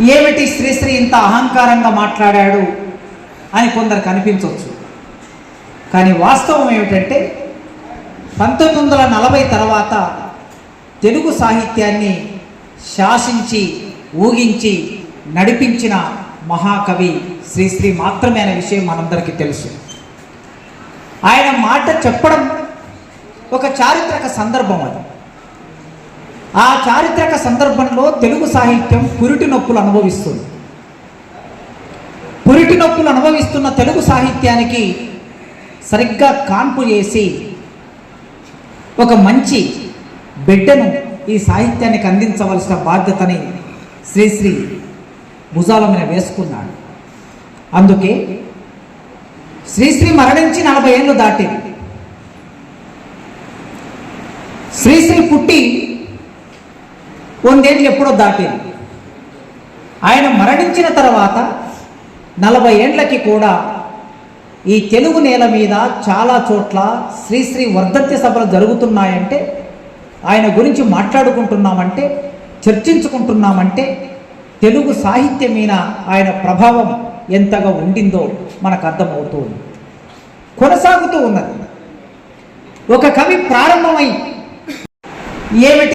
ఏమిటి శ్రీశ్రీ ఇంత అహంకారంగా మాట్లాడాడు అని కొందరు కనిపించవచ్చు కానీ వాస్తవం ఏమిటంటే పంతొమ్మిది వందల నలభై తర్వాత తెలుగు సాహిత్యాన్ని శాసించి ఊగించి నడిపించిన మహాకవి శ్రీశ్రీ మాత్రమే అనే విషయం మనందరికీ తెలుసు. ఆయన మాట చెప్పడం ఒక చారిత్రక సందర్భం అది. ఆ చారిత్రక సందర్భంలో తెలుగు సాహిత్యం పురిటి నొప్పులు అనుభవిస్తుంది. పురిటి నొప్పులు అనుభవిస్తున్న తెలుగు సాహిత్యానికి సరిగ్గా కాన్పు చేసి ఒక మంచి బిడ్డను ఈ సాహిత్యానికి అందించవలసిన బాధ్యతని శ్రీశ్రీ భుజాల మీద వేసుకున్నాడు. అందుకే శ్రీశ్రీ మరణించి నలభై ఏళ్ళు దాటింది. శ్రీశ్రీ పుట్టి వందేళ్ళు ఎప్పుడో దాటింది. ఆయన మరణించిన తర్వాత నలభై ఏండ్లకి కూడా ఈ తెలుగు నేల మీద చాలా చోట్ల శ్రీశ్రీ వర్ధంతి సభలు జరుగుతున్నాయంటే ఆయన గురించి మాట్లాడుకుంటున్నామంటే చర్చించుకుంటున్నామంటే తెలుగు సాహిత్యం మీద ఆయన ప్రభావం ఎంతగా ఉండిందో మనకు అర్థమవుతుంది. కొనసాగుతూ ఉన్నది. ఒక కవి ప్రారంభమై ఏమిటి?